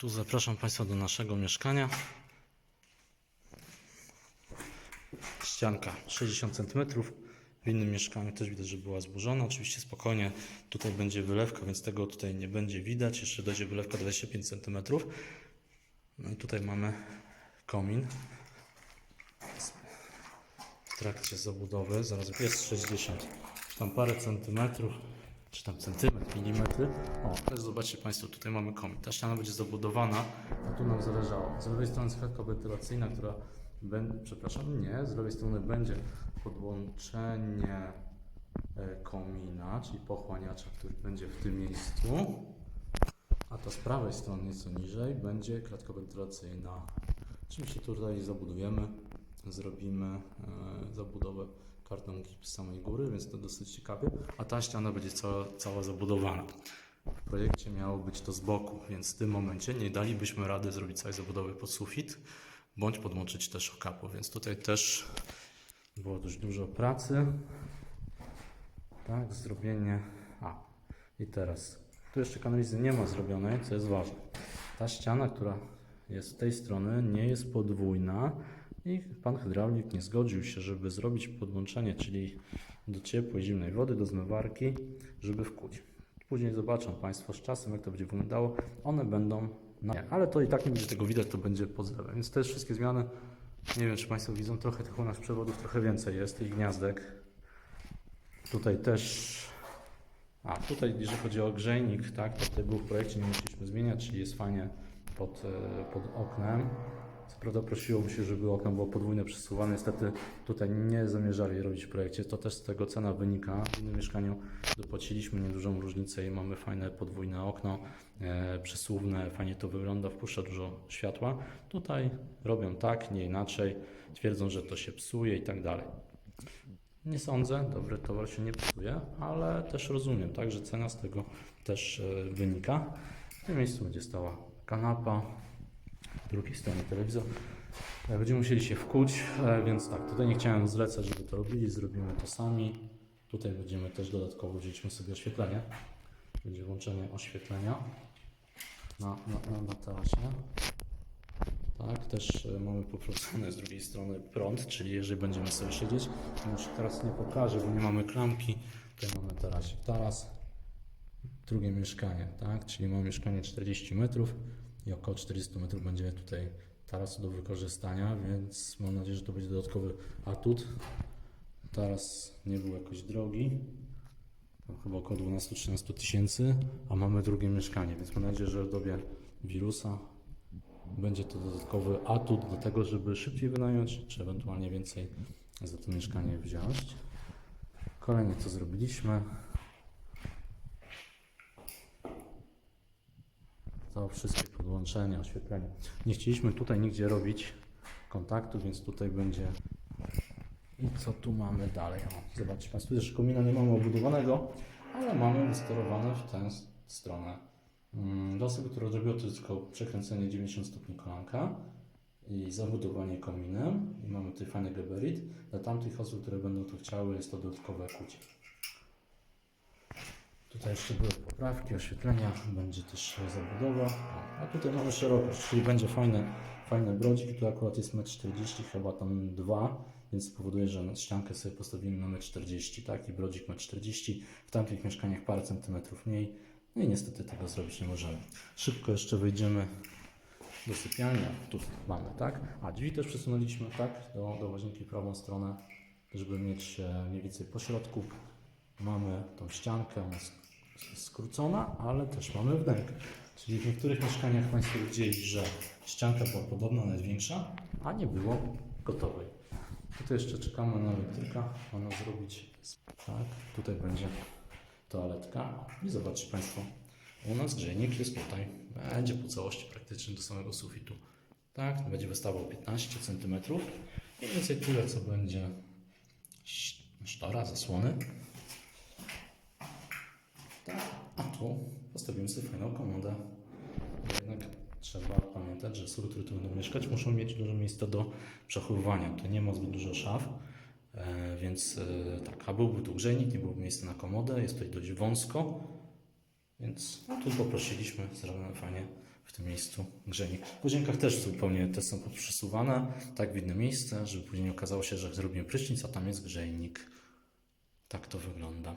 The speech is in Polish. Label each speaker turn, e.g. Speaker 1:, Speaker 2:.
Speaker 1: Tu zapraszam Państwa do naszego mieszkania. Ścianka 60 cm. W innym mieszkaniu też widać, że była zburzona. Oczywiście spokojnie tutaj będzie wylewka, więc tego tutaj nie będzie widać. Jeszcze dojdzie wylewka 25 cm. No i tutaj mamy komin. W trakcie zabudowy. Zaraz jest 60. Czy tam parę centymetrów czy tam centymetr, milimetry. O, też zobaczcie Państwo, tutaj mamy komin. Ta ściana będzie zabudowana, a tu nam zależało. Z lewej strony jest wentylacyjna, która przepraszam, nie, z lewej strony będzie podłączenie e, komina, czyli pochłaniacza, który będzie w tym miejscu. A to z prawej strony nieco niżej będzie klatka wentylacyjna. Oczywiście tutaj zabudujemy, zrobimy e, zabudowę gips z samej góry, więc to dosyć ciekawie. A ta ściana będzie cała, cała zabudowana. W projekcie miało być to z boku, więc w tym momencie nie dalibyśmy rady zrobić całej zabudowy pod sufit, bądź podłączyć też okapu, więc tutaj też było dość dużo pracy. Tak, zrobienie. A, i teraz. Tu jeszcze kanalizy nie ma zrobionej, co jest ważne. Ta ściana, która jest z tej strony, nie jest podwójna i pan hydraulik nie zgodził się, żeby zrobić podłączenie, czyli do ciepłej, zimnej wody, do zmywarki, żeby wkuć. Później zobaczą Państwo z czasem, jak to będzie wyglądało. One będą. Na... Ale to i tak nie będzie tego widać, to będzie pod zlewem. Więc też wszystkie zmiany. Nie wiem, czy Państwo widzą, trochę tych u nas przewodów trochę więcej jest, tych gniazdek. Tutaj też. A tutaj, jeżeli chodzi o grzejnik, tak, to tutaj był w projekcie, nie musieliśmy zmieniać, czyli jest fajnie pod, e, pod oknem. Co prawda prosiło się, żeby okno było podwójne przesuwane. Niestety tutaj nie zamierzali robić w projekcie. To też z tego cena wynika. W innym mieszkaniu dopłaciliśmy niedużą różnicę i mamy fajne podwójne okno, e, przesuwne, fajnie to wygląda, wpuszcza dużo światła. Tutaj robią tak, nie inaczej. Twierdzą, że to się psuje i tak dalej. Nie sądzę, dobry towar się nie psuje, ale też rozumiem, tak, że cena z tego też e, wynika. W tym miejscu będzie stała kanapa, drugiej strony telewizor. E, Będziemy musieli się wkuć, e, więc tak, tutaj nie chciałem zlecać, żeby to robili, zrobimy to sami. Tutaj będziemy też dodatkowo wzięliśmy sobie oświetlenie. Będzie włączenie oświetlenia na, na, na, na tarasie. Tak, też e, mamy poprowadzony z drugiej strony prąd, czyli jeżeli będziemy sobie siedzieć, już teraz nie pokażę, bo nie mamy klamki. Tutaj mamy tarasik. Taras, drugie mieszkanie, tak, czyli mamy mieszkanie 40 metrów i około 400 metrów będzie tutaj tarasu do wykorzystania, więc mam nadzieję, że to będzie dodatkowy atut. Taras nie był jakoś drogi, chyba około 12-13 tysięcy, a mamy drugie mieszkanie, więc mam nadzieję, że w dobie wirusa będzie to dodatkowy atut do tego, żeby szybciej wynająć, czy ewentualnie więcej za to mieszkanie wziąć. Kolejnie co zrobiliśmy. To wszystkie podłączenia, oświetlenie. Nie chcieliśmy tutaj nigdzie robić kontaktu, więc tutaj będzie. I co tu mamy dalej? O, zobaczcie Państwo, też komina nie mamy obudowanego, ale mamy wysterowane w tę stronę. Mm, Dla osoby, która zrobiła to tylko przekręcenie 90 stopni kolanka i zabudowanie kominem i mamy tutaj fajny gabarit. Dla tamtych osób, które będą to chciały, jest to dodatkowe kucie. Tutaj jeszcze były poprawki, oświetlenia, będzie też zabudowa. A tutaj mamy szerokość, czyli będzie fajny, fajny brodzik. Tu akurat jest 1,40 m, chyba tam 2 więc spowoduje, że ściankę sobie postawimy na 1,40 m, tak? I brodzik 1,40 m. W tamtych mieszkaniach parę centymetrów mniej. No i niestety tego zrobić nie możemy. Szybko jeszcze wejdziemy do sypialni. Tu mamy, tak? A drzwi też przesunęliśmy, tak? Do, do łazienki prawą stronę, żeby mieć e, mniej więcej po środku. Mamy tą ściankę, ona jest skrócona, ale też mamy wnęk. Czyli w niektórych mieszkaniach Państwo widzieli, że ścianka była podobna, nawet większa, a nie było gotowej. Tutaj jeszcze czekamy na elektryka, ona zrobić tak. Tutaj będzie toaletka i zobaczcie Państwo, u nas grzejnik jest tutaj, będzie po całości praktycznie do samego sufitu. Tak, będzie wystawał 15 cm. Mniej więcej tyle, co będzie sztora, zasłony. Tak, a tu postawimy sobie fajną komodę. Jednak trzeba pamiętać, że osoby, które tu będą mieszkać, muszą mieć dużo miejsca do przechowywania. Tu nie ma zbyt dużo szaf, e, więc e, tak, a byłby tu grzejnik, nie byłoby miejsca na komodę, jest tutaj dość wąsko. Więc no, tu poprosiliśmy, zrobione fajnie w tym miejscu grzejnik. W łazienkach też zupełnie te są przesuwane, tak w inne miejsce, żeby później nie okazało się, że zrobimy prysznic, a tam jest grzejnik. Tak to wygląda.